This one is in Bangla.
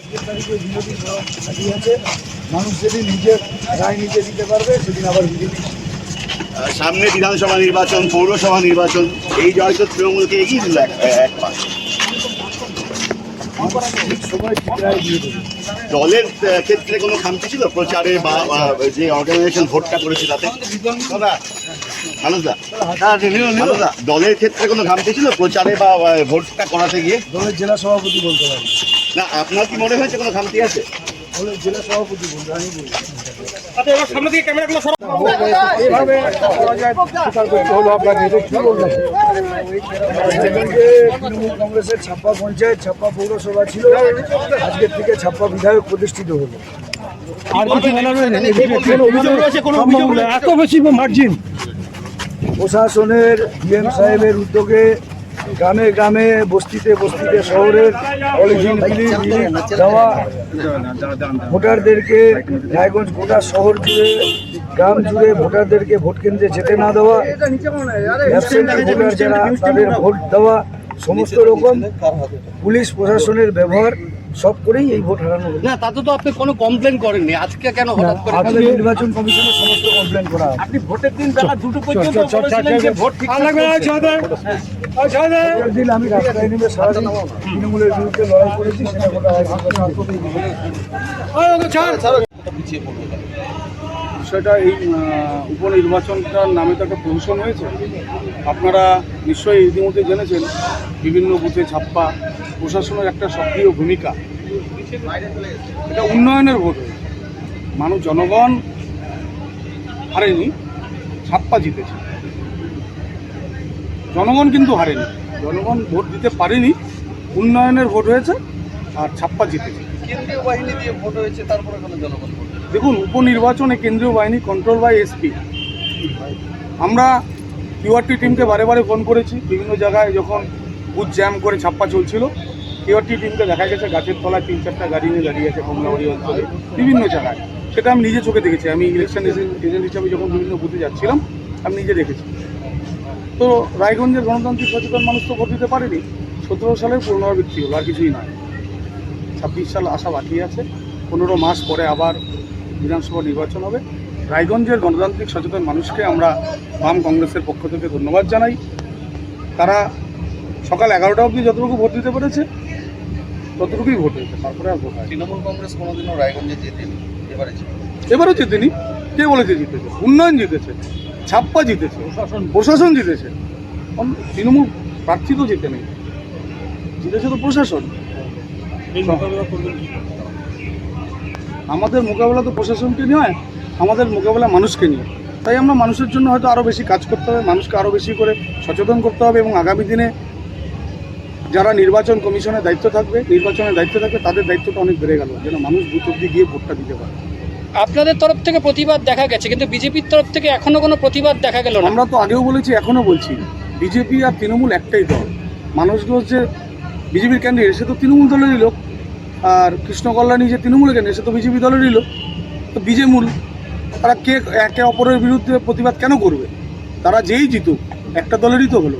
আজকের তারিখে বিজেপির আছে মানুষ যেদিন নিজের রায় নিজে দিতে পারবে সেদিন আবার বিজেপি সামনে বিধানসভা নির্বাচন পৌরসভা নির্বাচন এই জয় তো তৃণমূলকে এগিয়ে দিল এক পাশ। দলের ক্ষেত্রে কোনো খামতি ছিল? প্রচারে বা যে অর্গানাইজেশন ভোটটা করেছে তাতে? দলের ক্ষেত্রে কোনো খামতি ছিল প্রচারে বা ভোটটা করাতে গিয়ে? দলের জেলা সভাপতি বলতে পারি। না আপনার কি মনে হয়েছে কোনো খামতি আছে? দলের জেলা সভাপতি বলতে আমি বলব আচ্ছা এবার সামনে দিকে ক্যামেরাগুলো সরাও। এইভাবে পরাজয় স্বীকার করতে হলো আপনাকে এটা কি বলবেন তৃণমূল কংগ্রেসের ছাপ্পা পঞ্চায়েত ছাপ্পা পৌরসভা ছিল আজকের থেকে ছাপ্পা বিধায়ক প্রতিষ্ঠিত হলো আর কিছু অভিযোগ কোনো অভিযোগ রয়েছে? এত বেশি মার্জিন প্রশাসনের ডিএম সাহেবের উদ্যোগে গ্রামে গ্রামে বস্তিতে বস্তিতে শহরের যাওয়া ভোটারদেরকে রায়গঞ্জ গোটা শহর জুড়ে, গ্রাম জুড়ে ভোটারদেরকে ভোট কেন্দ্রে যেতে না দেওয়া ভোটার যারা তাদের ভোট দেওয়া, সমস্ত রকম পুলিশ প্রশাসনের ব্যবহার সব করেই এই ভোট হারানো না তাতে তো আপনি কোনো কমপ্লেন করেননি। আজকে কেন হঠাৎ করে আজকে নির্বাচন কমিশনের সমস্ত কমপ্লেন করা। আপনি ভোটের দিন বেলা দুটো পর্যন্ত বলেছিলেন যে ভোট ঠিক আমি রাস্তায় নেমে সারাদিন তৃণমূলের বিরুদ্ধে লড়াই করেছি সেটা গোটা বিষয়টা এই উপনির্বাচনটার নামে তো একটা প্রহসন হয়েছে। আপনারা নিশ্চয়ই ইতিমধ্যে জেনেছেন বিভিন্ন বুথে ছাপ্পা প্রশাসনের একটা সক্রিয় ভূমিকা এটা উন্নয়নের ভোট। মানুষ জনগণ হারেনি ছাপ্পা জিতেছে। জনগণ কিন্তু হারেনি। জনগণ ভোট দিতে পারেনি উন্নয়নের ভোট হয়েছে আর ছাপ্পা জিতেছে। কেন্দ্রীয় বাহিনী দিয়ে ভোট হয়েছে তারপরে কোনো জনগণ দেখুন উপনির্বাচনে কেন্দ্রীয় বাহিনী কন্ট্রোল বাই এসপি আমরা কিউআরটি টিমকে বারে বারে ফোন করেছি বিভিন্ন জায়গায় যখন বুথ জ্যাম করে ছাপ্পা চলছিল কিউআরটি টিমকে দেখা গেছে, গাছের তলায় তিন চারটা গাড়ি নিয়ে দাঁড়িয়ে আছে কমলাবাড়ি অঞ্চলে, বিভিন্ন জায়গায়। সেটা আমি নিজে চোখে দেখেছি। আমি ইলেকশন এজেন্ট হিসাবে যখন বিভিন্ন বুথে যাচ্ছিলাম, আমি নিজে দেখেছি। তো রায়গঞ্জের গণতান্ত্রিক সচেতন মানুষ তো ভোট দিতে পারেনি। সতেরো সালের পুনরাবৃত্তি হলো, আর কিছুই নয়। ছাব্বিশ সাল আসা বাকি আছে। পনেরো মাস পরে আবার বিধানসভা নির্বাচন হবে। রায়গঞ্জের গণতান্ত্রিক সচেতন মানুষকে আমরা বাম কংগ্রেসের পক্ষ থেকে ধন্যবাদ জানাই। তারা সকাল এগারোটা অবধি যতটুকু ভোট দিতে পেরেছে ততটুকুই ভোট হয়েছে তারপরে আর ভোট হয় তৃণমূল কংগ্রেস কোনোদিনও রায়গঞ্জে জেতেনি এবারে। এবারও জিতেনি। কে বলেছে জিতেছে? উন্নয়ন জিতেছে ছাপ্পা জিতেছে প্রশাসন প্রশাসন জিতেছে। তৃণমূল প্রার্থী তো জিতে নেই। জিতেছে তো প্রশাসন। আমাদের মোকাবেলা তো প্রশাসনকে নয় আমাদের মোকাবেলা মানুষকে নিয়ে। তাই আমরা মানুষের জন্য হয়তো আরও বেশি কাজ করতে হবে মানুষকে আরও বেশি করে সচেতন করতে হবে এবং আগামী দিনে যারা নির্বাচন কমিশনের দায়িত্ব থাকবে নির্বাচনের দায়িত্ব থাকবে তাদের দায়িত্বটা অনেক বেড়ে গেল যেন মানুষ বুথ অব্দি গিয়ে ভোটটা দিতে পারে। আপনাদের তরফ থেকে প্রতিবাদ দেখা গেছে কিন্তু বিজেপির তরফ থেকে এখনও কোনো প্রতিবাদ দেখা গেল না? আমরা তো আগেও বলেছি এখনও বলছি বিজেপি আর তৃণমূল একটাই দল। মানুষগুলো যে বিজেপির ক্যান্ডিডেট সে তো তৃণমূল দলেরই লোক আর কৃষ্ণ কল্যাণী যে তৃণমূলের ক্যান্ডিডেট সে তো বিজেপি দলেরই লোক তো বিজেমূল তারা কে একে অপরের বিরুদ্ধে প্রতিবাদ কেন করবে? তারা যেই জিতুক একটা দলেরই তো হলো।